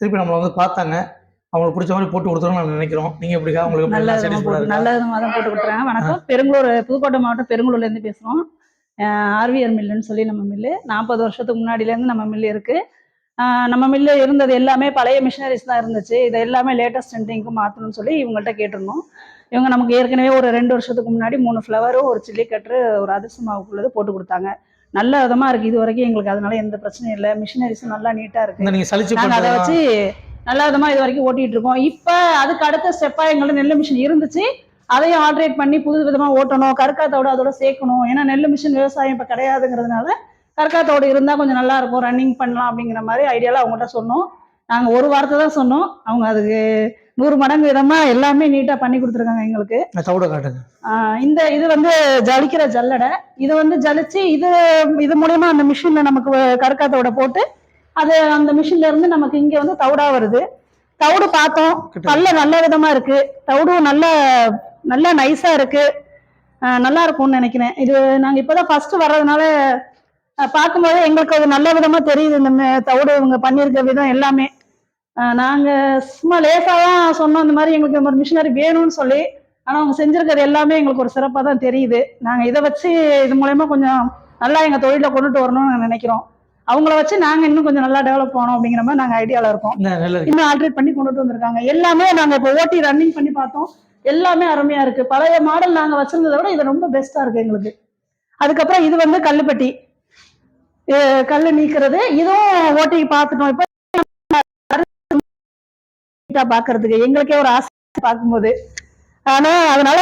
திருப்பி நம்மளை வந்து பார்த்தாங்க. அவங்களுக்கு பிடிச்ச மாதிரி போட்டு கொடுத்துருவோம் நான் நினைக்கிறோம். நீங்க எப்படிக்கா உங்களுக்கு நல்ல எப்படி விதமா satisfied ஆ போட்டு இருக்கா? நல்ல விதமாக தான் போட்டு கொடுத்துறாங்க வணக்கம். பெருங்குளூர் புதுக்கோட்டை மாவட்டம் பெருங்குளூர்ல இருந்து பேசுறோம். ஆர்விஆர் மில்லுன்னு சொல்லி நம்ம மில்லு. நாற்பது வருஷத்துக்கு முன்னாடிலேருந்து நம்ம மில்லு இருக்கு. நம்ம மில்லு இருந்தது எல்லாமே பழைய மிஷினரிஸ் தான் இருந்துச்சு. இதை எல்லாமே லேட்டஸ்ட் ட்ரெண்டிங்க்கு மாற்றணும்னு சொல்லி இவங்கள்ட்ட கேட்டிருந்தோம். இவங்க நமக்கு ஏற்கனவே ஒரு ரெண்டு வருஷத்துக்கு முன்னாடி மூணு ஃப்ளவரும் ஒரு சில்லி கட்ரு ஒரு அதிர்ஷ்ட மாவுக்குள்ளது போட்டு கொடுத்தாங்க. நல்ல விதமா இருக்கு இது வரைக்கும் எங்களுக்கு அதனால எந்த பிரச்சனையும் இல்லை. மிஷினரிஸும் நல்லா நீட்டா இருக்கு. இந்த நீங்க சலிச்சு நாங்க அதை வச்சு நல்ல விதமா இது வரைக்கும் ஓட்டிட்டு இருக்கோம். இப்ப அதுக்கு அடுத்த ஸ்டெப்பா எங்கள்ட்ட நெல் மிஷின் இருந்துச்சு. அதையும் ஆல்ட்ரேட் பண்ணி புது விதமா ஓட்டணும். கற்காத்தோட அதோட சேர்க்கணும். ஏன்னா நெல் மிஷின் விவசாயம் இப்ப கிடையாதுங்கிறதுனால கற்காத்தோடு இருந்தா கொஞ்சம் நல்லா இருக்கும். ரன்னிங் பண்ணலாம் அப்படிங்கிற மாதிரி ஐடியால அவங்ககிட்ட சொன்னோம். நாங்க ஒரு வார்த்தை தான் சொன்னோம். அவங்க அதுக்கு நூறு மடங்கு விதமா எல்லாமே நீட்டா பண்ணி கொடுத்துருக்காங்க எங்களுக்கு. தவிட காட்டுங்க. இந்த இது வந்து ஜலிக்கிற ஜல்லடை. இது வந்து ஜலிச்சு இது இது மூலியமா அந்த மிஷின்ல நமக்கு கருக்காத்தோட போட்டு அது அந்த மிஷின்ல இருந்து நமக்கு இங்க வந்து தவிடா வருது. தவிடு பார்த்தோம். நல்ல நல்ல விதமா இருக்கு. தவிடும் நல்ல நல்ல நைஸா இருக்கு. நல்லா இருக்கும்னு நினைக்கிறேன். இது நாங்க இப்பதான் ஃபர்ஸ்ட் வர்றதுனால பார்க்கும்போது எங்களுக்கு அது நல்ல விதமா தெரியுது. இந்த தவிடு இவங்க பண்ணியிருக்க விதம் எல்லாமே. நாங்க சும்மா லேசா தான் சொன்னோம். இந்த மாதிரி எங்களுக்கு மாதிரி மிஷினரி வேணும்னு சொல்லி. ஆனா அவங்க செஞ்சிருக்கிறது எல்லாமே எங்களுக்கு ஒரு சிறப்பா தான் தெரியுது. நாங்க இதை வச்சு இது மூலயமா கொஞ்சம் நல்லா எங்க தொழில கொண்டுட்டு வரணும்னு நாங்க நினைக்கிறோம். அவங்கள வச்சு நாங்க இன்னும் கொஞ்சம் நல்லா டெவலப் பண்ணோம் அப்படிங்கிற மாதிரி நாங்க ஐடியால இருக்கோம். இன்னும் ஆல்ட்ரேட் பண்ணி கொண்டுட்டு வந்திருக்காங்க. எல்லாமே நாங்க இப்போ ஓட்டி ரன்னிங் பண்ணி பார்த்தோம். எல்லாமே அருமையா இருக்கு. பழைய மாடல் நாங்க வச்சிருந்ததை விட இது ரொம்ப பெஸ்டா இருக்கு எங்களுக்கு. அதுக்கப்புறம் இது வந்து கல்லுப்பட்டி. கல்லு நீக்கிறது. இதுவும் ஓட்டி பார்த்துட்டோம். இப்போ பாக்குறதுக்கு. எங்களுக்கே ஒரு ஆசை பார்க்கும்போது. ஆனா அதனால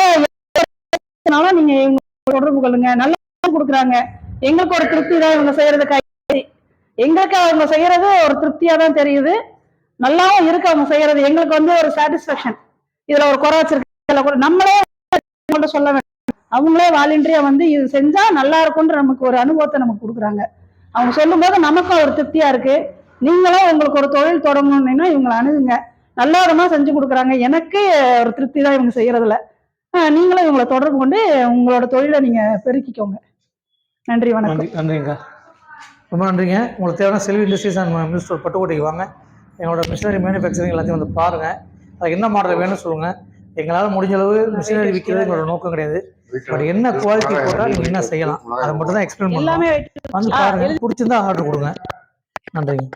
நீங்க இவங்க தொடர்பு கொள்ளுங்க. நல்லா கொடுக்குறாங்க. எங்களுக்கு ஒரு திருப்தி தான் இவங்க செய்யறது கை. எங்களுக்கு அவங்க செய்யறது ஒரு திருப்தியா தான் தெரியுது. நல்லாவும் இருக்கு அவங்க செய்யறது. எங்களுக்கு வந்து ஒரு சாட்டிஸ்ஃபேக்ஷன் இதுல ஒரு குறை வச்சிருக்க நம்மளே சொல்ல வேண்டாம். அவங்களே வாலண்டியா வந்து இது செஞ்சா நல்லா இருக்கும்ன்ற நமக்கு ஒரு அனுபவத்தை நமக்கு கொடுக்குறாங்க. அவங்க சொல்லும்போது நமக்கும் ஒரு திருப்தியா இருக்கு. நீங்களும் உங்களுக்கு ஒரு தொழில் தொடங்கணும்னா இவங்களை அணுகுங்க. நல்ல விதமா செஞ்சு கொடுக்குறாங்க. எனக்கு ஒரு திருப்தி தான் இவங்க செய்யறதுல. நீங்களும் இவங்களை தொடர்பு கொண்டு உங்களோட தொழிலை நீங்க பெருக்கிக்கோங்க. நன்றி வணக்கம். நன்றி நன்றிங்க. ரொம்ப நன்றிங்க. உங்களுக்கு தேவையான Selvi industries and mill store பட்டுக்கோட்டைக்கு வாங்க. என்னோட மிஷினரி மேனுஃபேக்சரிங் எல்லாத்தையும் வந்து பாருங்கள் அதுக்கு என்ன மாடல் வேணும்னு சொல்லுங்கள் எங்களால் முடிஞ்ச அளவு மிஷினரி விற்கிறது எங்களோட நோக்கம் கிடையாது. பட் என்ன குவாலிட்டி போட்டால் நீங்கள் என்ன செய்யலாம்? அதை மட்டும் தான் எக்ஸ்பிளைன் பண்ணலாம் எல்லாமே வந்து பாருங்க. பிடிச்சிருந்தா ஆர்டர் கொடுங்க. நன்றிங்க.